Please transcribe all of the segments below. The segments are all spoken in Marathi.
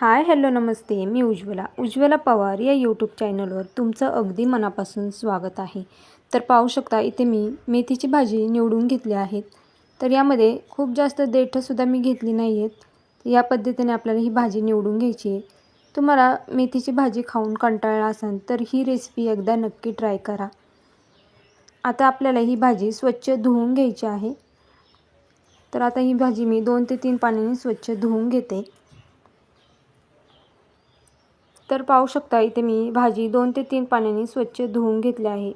हाय हॅलो नमस्ते. मी उज्ज्वला. उज्ज्वला पवार या यूट्यूब चॅनलवर तुमचं अगदी मनापासून स्वागत आहे. तर पाहू शकता इथे मी मेथीची भाजी निवडून घेतली आहे. तर यामध्ये खूप जास्त देठंसुद्धा मी घेतली नाही आहेत या पद्धतीने आपल्याला ही भाजी निवडून घ्यायची आहे. तुम्हाला मेथीची भाजी खाऊन कंटाळला असाल तर ही रेसिपी एकदा नक्की ट्राय करा. आता आपल्याला ही भाजी स्वच्छ धुवून घ्यायची आहे. तर आता ही भाजी मी दोन ते तीन पाण्याने स्वच्छ धुवून घेते. तर पाहू शकता इथे मी भाजी दोन ते तीन पाण्याने स्वच्छ धुवून घेतली आहे.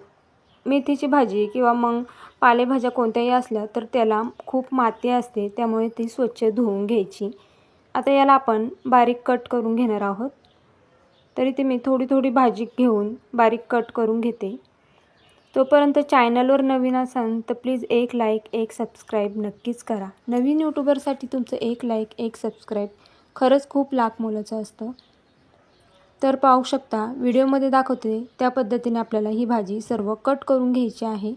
मेथीची भाजी किंवा मग पालेभाज्या कोणत्याही असल्या तर त्याला खूप माती असते त्यामुळे ती स्वच्छ धुवून घ्यायची. आता याला आपण बारीक कट करून घेणार आहोत. तरी ते मी थोडी थोडी भाजी घेऊन बारीक कट करून घेते. तोपर्यंत चॅनलवर नवीन असाल तर प्लीज एक लाईक एक सबस्क्राईब नक्कीच करा. नवीन यूट्यूबरसाठी तुमचं एक लाईक एक सबस्क्राईब खरंच खूप लाख मोलाचं असतं. तर पाहू शकता व्हिडिओमध्ये दाखवते त्या पद्धतीने आपल्याला ही भाजी सर्व कट करून घ्यायची आहे.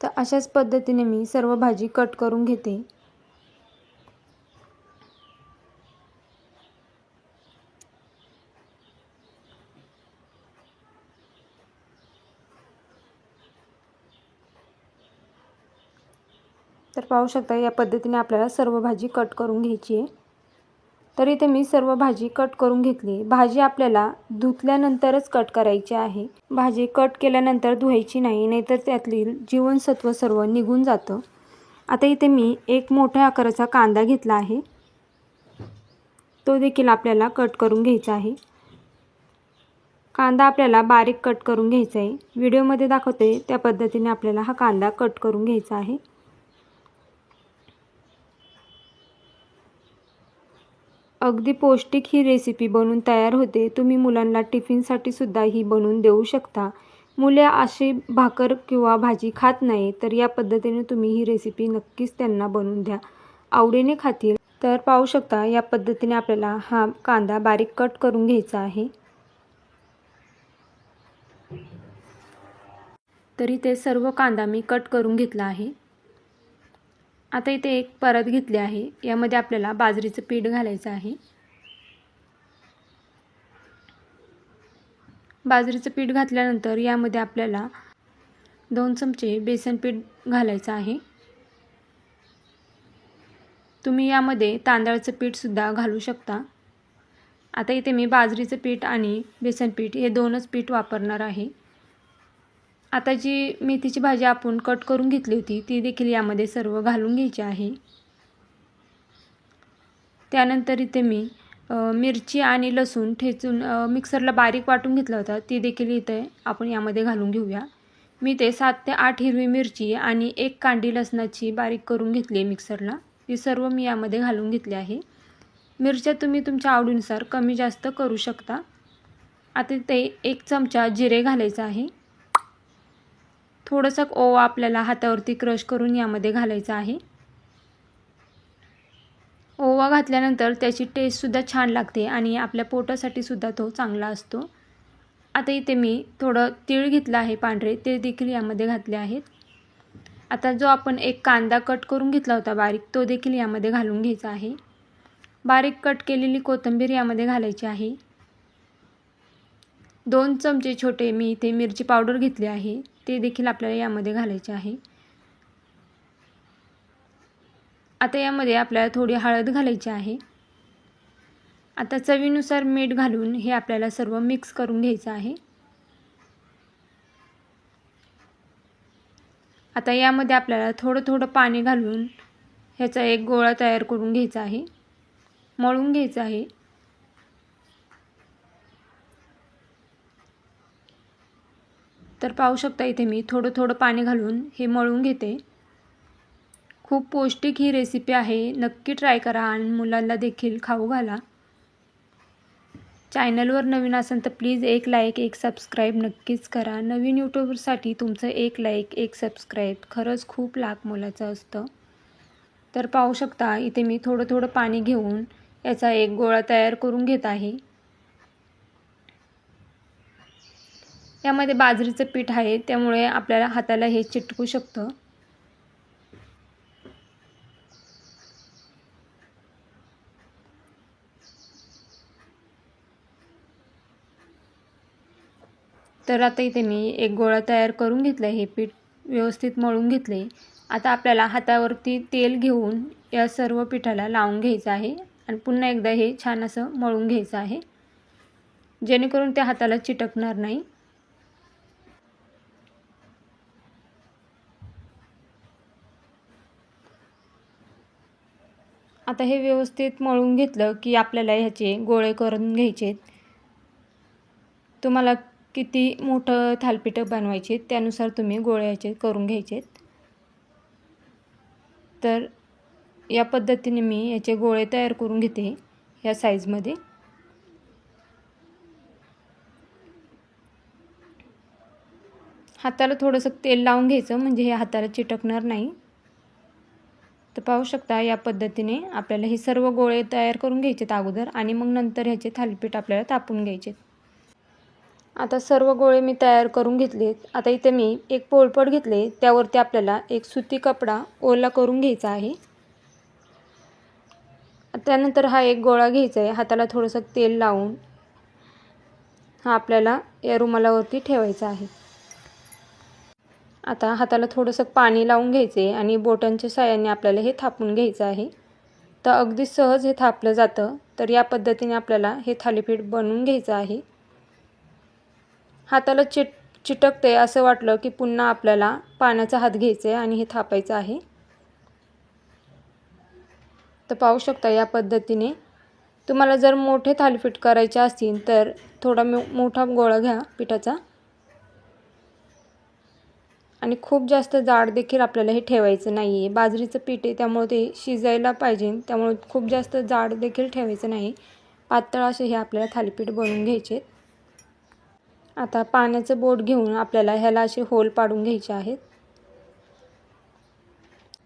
तर अशाच पद्धतीने मी सर्व भाजी कट करून घेते. तर पाहू शकता या पद्धतीने आपल्याला सर्व भाजी कट करून घ्यायची आहे. तर इथे मी सर्व भाजी कट करून घेतली भाजी आपल्याला धुतल्यानंतरच कट करायची आहे. भाजी कट केल्यानंतर धुवायची नाही नाहीतर त्यातली जीवनसत्व सर्व निघून जातं. आता इथे मी एक मोठ्या आकाराचा कांदा घेतला आहे. तो देखील आपल्याला कट करून घ्यायचा आहे. कांदा आपल्याला बारीक कट करून घ्यायचा आहे. व्हिडिओमध्ये दाखवते त्या पद्धतीने आपल्याला हा कांदा कट करून घ्यायचा आहे. अगदी पौष्टिक ही रेसिपी बनून तयार होते. तुम्ही मुलांना टिफिनसाठी सुद्धा ही बनवून देऊ शकता. मुले अशी भाकर किंवा भाजी खात नाही तर या पद्धतीने तुम्ही ही रेसिपी नक्कीच त्यांना बनवून द्या. आवडीने खातील तर पाहू शकता या पद्धतीने आपल्याला हा कांदा बारीक कट करून घ्यायचा आहे. तरी ते सर्व कांदा मी कट करून घेतला आहे. आता इथे एक परत घेतली आहे. यामध्ये आपल्याला बाजरीचं पीठ घालायचं आहे. बाजरीचं पीठ घातल्यानंतर यामध्ये आपल्याला दोन चमचे बेसन पीठ घालायचं आहे. तुम्ही यामध्ये तांदळाचं पीठसुद्धा घालू शकता. आता इथे मी बाजरीचं पीठ आणि बेसन पीठ हे दोनच पीठ वापरणार आहे. आता जी मेथीची भाजी आपण कट करून घेतली होती ती देखील यामध्ये सर्व घालून घ्यायची आहे. त्यानंतर इथे मी मिरची आणि लसूण ठेचून मिक्सरला बारीक वाटून घेतला होता ती देखील इथे आपण यामध्ये घालून घेऊया. मी ते सात ते आठ हिरवी मिरची आणि एक कांडी लसणाची बारीक करून घेतली आहे मिक्सरला. ही सर्व मी यामध्ये घालून घेतली आहे. मिरच्या तुम्ही तुमच्या आवडीनुसार कमी जास्त करू शकता. आता ते एक चमचा जिरे घालायचं आहे. थोडंसं ओवा आपल्याला हातावरती क्रश करून यामध्ये घालायचा आहे. ओवा घातल्यानंतर त्याची टेस्टसुद्धा छान लागते आणि आपल्या पोटासाठी सुद्धा तो चांगला असतो. आता इथे मी थोडं तीळ घेतलं आहे पांढरे ते देखील यामध्ये घातले आहेत. आता जो आपण एक कांदा कट करून घेतला होता बारीक तो देखील यामध्ये घालून घ्यायचा आहे. बारीक कट केलेली कोथिंबीर यामध्ये घालायची आहे. दोन चमचे छोटे मी इथे मिरची पावडर घेतली आहे. ते देखील आपल्याला यामध्ये घालायचे आहे. आता यामध्ये आपल्याला थोडी हळद घालायची आहे. आता चवीनुसार मीठ घालून हे आपल्याला सर्व मिक्स करून घ्यायचं आहे. आता यामध्ये आपल्याला थोडं थोडं पाणी घालून ह्याचा एक गोळा तयार करून घ्यायचा आहे. मळून घ्यायचा आहे. तर पाहू शकता इथे मी थोडं थोडं पाणी घालून हे मळून घेते. खूप पौष्टिक ही रेसिपी आहे. नक्की ट्राय करा आणि मुलांना देखील खाऊ घाला. चॅनलवर नवीन असेल तर प्लीज एक लाईक एक सबस्क्राईब नक्कीच करा. नवीन यूट्यूबरसाठी तुमचं एक लाईक एक सबस्क्राईब खरंच खूप लाख मोलाचं असतं. तर पाहू शकता इथे मी थोडं थोडं पाणी घेऊन याचा एक गोळा तयार करून घेत आहे. त्यामध्ये बाजरीचं पीठ आहे त्यामुळे आपल्याला हाताला हे चिटकू शकतं. तर आता इथे मी एक गोळा तयार करून घेतला हे पीठ व्यवस्थित मळून घेतले आता आपल्याला हातावरती तेल घेऊन या सर्व पिठाला लावून घ्यायचं आहे आणि पुन्हा एकदा हे छान असं मळून घ्यायचं आहे. जेणेकरून ते हाताला चिटकणार नाही. आता हे व्यवस्थित मळून घेतलं की आपल्याला ह्याचे गोळे करून घ्यायचे तुम्हाला किती मोठं थालपीठं बनवायचे त्यानुसार तुम्ही गोळे ह्याचे करून घ्यायचे तर या पद्धतीने मी याचे गोळे तयार करून घेते ह्या साईजमध्ये. हाताला थोडंसं तेल लावून घ्यायचं म्हणजे हे हाताला चिटकणार नाही. पाहू शकता या पद्धतीने आपल्याला हे सर्व गोळे तयार करून घ्यायचेत अगोदर आणि मग नंतर ह्याचे थालीपीठ आपल्याला तापून घ्यायचे आता सर्व गोळे मी तयार करून घेतले आता इथे मी एक पोळपट घेतले. त्यावरती आपल्याला एक सुती कपडा ओला करून घ्यायचा आहे. त्यानंतर हा एक गोळा घ्यायचा आहे. हाताला थोडंसं तेल लावून हा आपल्याला या रुमालावरती ठेवायचा आहे. आता हाताला थोडंसं पाणी लावून घ्यायचे आणि बोटांच्या साह्याने आपल्याला हे थापून घ्यायचं आहे. तर अगदी सहज हे थापलं जातं तर या पद्धतीने आपल्याला हे थालीपीठ बनवून घ्यायचं आहे. हाताला चिट चिटकते असं वाटलं की पुन्हा आपल्याला पाण्याचा हात घ्यायचा आहे आणि हे थापायचं आहे. तर पाहू शकता या पद्धतीने. तुम्हाला जर मोठे थालीपीठ करायचे असतील तर थोडा मोठा गोळा घ्या पिठाचा. आणि खूप जास्त जाड देखील आपल्याला हे ठेवायचं नाही आहे बाजरीचं पीठ आहे त्यामुळे ते शिजायला पाहिजे. त्यामुळे खूप जास्त जाड देखील ठेवायचं नाही. पातळ असे हे आपल्याला थालीपीठ बनवून घ्यायचे. आता पाण्याचं बोट घेऊन आपल्याला ह्याला असे होल पाडून घ्यायचे आहेत.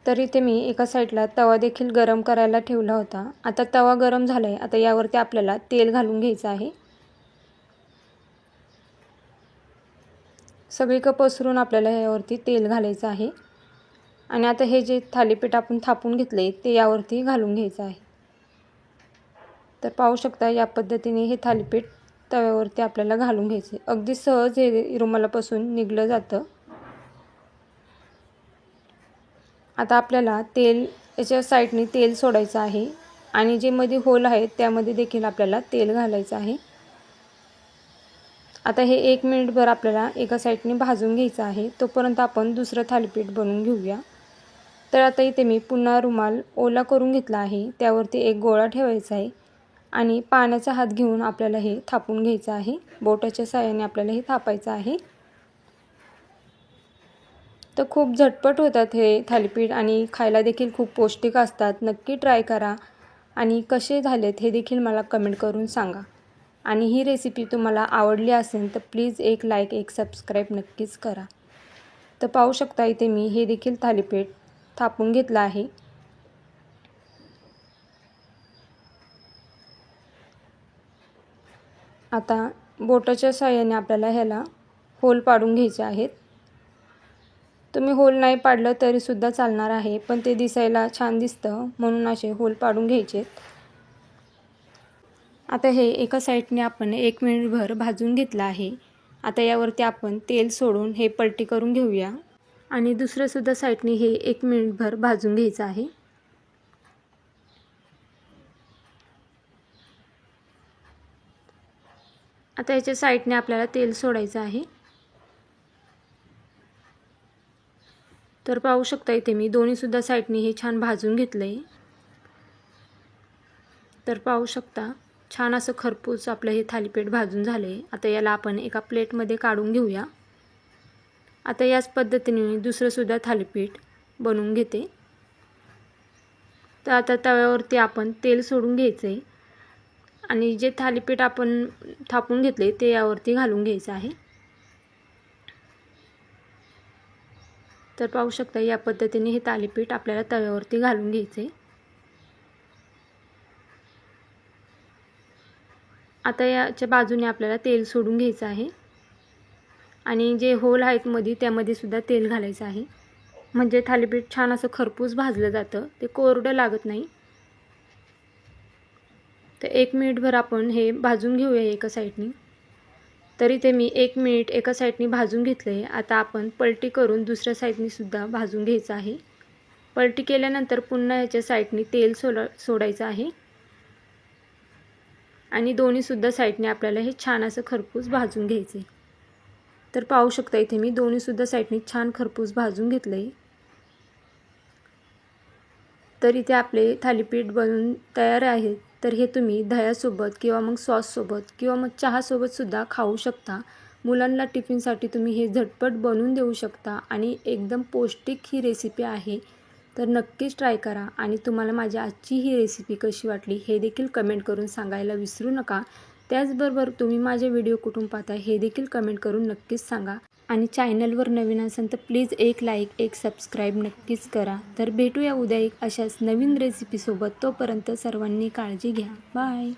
तर इथे मी एका साईडला तवा देखील गरम करायला ठेवला होता. आता तवा गरम झाला आहे आता यावरती आपल्याला तेल घालून घ्यायचं आहे. सगळीकडं पसरून आपल्याला यावरती तेल घालायचं आहे. आणि आता हे जे थालीपीठ आपण थापून घेतले ते यावरती घालून घ्यायचं आहे. तर पाहू शकता या पद्धतीने हे थालीपीठ तव्यावरती आपल्याला घालून घ्यायचे अगदी सहज हे रुमालापासून निघलं जातं. आता आपल्याला तेल याच्या साईडने तेल सोडायचं आहे. आणि जे मध्ये होल आहेत त्यामध्ये देखील आपल्याला तेल घालायचं आहे. आता हे एक मिनिटभर आपल्याला एका साईडने भाजून घ्यायचं आहे. तोपर्यंत आपण दुसरं थालीपीठ बनवून घेऊया. तर आता इथे मी पुन्हा रुमाल ओला करून घेतला आहे. त्यावरती एक गोळा ठेवायचा आहे आणि पाण्याचा हात घेऊन आपल्याला हे थापून घ्यायचं आहे. बोटाच्या साह्याने आपल्याला हे थापायचं आहे. तर खूप झटपट होतात हे थालीपीठ आणि खायला देखील खूप पौष्टिक असतात. नक्की ट्राय करा आणि कसे झालेत हे देखील मला कमेंट करून सांगा. आणि ही रेसिपी तुम्हाला आवडली असेल तर प्लीज एक लाईक एक सबस्क्राईब नक्कीच करा. तर पाहू शकता इथे मी हे देखील थालीपीठ थापून घेतलं आहे. आता बोटाच्या साह्याने आपल्याला ह्याला होल पाडून घ्यायचे आहेत. तुम्ही होल नाही पाडलं तरीसुद्धा चालणार आहे पण ते दिसायला छान दिसतं म्हणून असे होल पाडून घ्यायचे आता हे एका साईडने आपण एक मिनिटभर भाजून घेतलं आहे. आता यावरती आपण तेल सोडून हे पलटी करून घेऊया. आणि दुसऱ्यासुद्धा साईडने हे एक मिनिटभर भाजून घ्यायचं आहे. आता याच्या साईडने आपल्याला तेल सोडायचं आहे. तर पाहू शकता इथे मी दोन्हीसुद्धा साईडने हे छान भाजून घेतलं आहे तर पाहू शकता छान असं खरपूस आपलं हे थालीपीठ भाजून झाले. आता याला आपण एका प्लेटमध्ये काढून घेऊया. आता याच पद्धतीने मी दुसरंसुद्धा थालीपीठ बनवून घेते. तर आता तव्यावरती आपण तेल सोडून घ्यायचं. आहे आणि जे थालीपीठ आपण थापून घेतले ते यावरती घालून घ्यायचं आहे. तर पाहू शकता या पद्धतीने हे थालीपीठ आपल्याला तव्यावरती घालून घ्यायचं. आहे आता याच्या बाजूने आपल्याला तेल सोडून घ्यायचं आहे. आणि जे होल आहेत मध्ये त्यामध्ये सुद्धा तेल घालायचं आहे. म्हणजे थालीपीठ छान असं खरपूस भाजलं जातं. ते कोरडं लागत नाही. तर एक मिनिटभर आपण हे भाजून घेऊया एका साईडनी. तरी ते मी एक मिनिट एका साईडनी भाजून घेतलं आहे आता आपण पलटी करून दुसऱ्या साईडनीसुद्धा भाजून घ्यायचं आहे. पलटी केल्यानंतर पुन्हा याच्या साईडनी तेल सोडा सोडायचं आहे. आणि दोन्हीसुद्धा साईडने आपल्याला हे छान असं खरपूस भाजून घ्यायचं आहे तर पाहू शकता इथे मी दोन्हीसुद्धा साईडने छान खरपूस भाजून घेतलं आहे तर इथे आपले थालीपीठ बनून तयार आहेत तर हे तुम्ही दह्यासोबत किंवा मग सॉससोबत किंवा मग चहासोबतसुद्धा खाऊ शकता. मुलांना टिफिनसाठी तुम्ही हे झटपट बनवून देऊ शकता आणि एकदम पौष्टिक ही रेसिपी आहे. तर नक्कीच ट्राय करा आणि तुम्हाला माझी आजची ही रेसिपी कशी वाटली हे देखील कमेंट करून सांगायला विसरू नका. त्याचबरोबर तुम्ही माझे व्हिडिओ कुठून पाहता हे देखील कमेंट करून नक्कीच सांगा. आणि चॅनलवर नवीन असेल तर प्लीज एक लाईक एक सबस्क्राईब नक्कीच करा. तर भेटूया उद्या एक अशाच नवीन रेसिपीसोबत तोपर्यंत सर्वांनी काळजी घ्या. बाय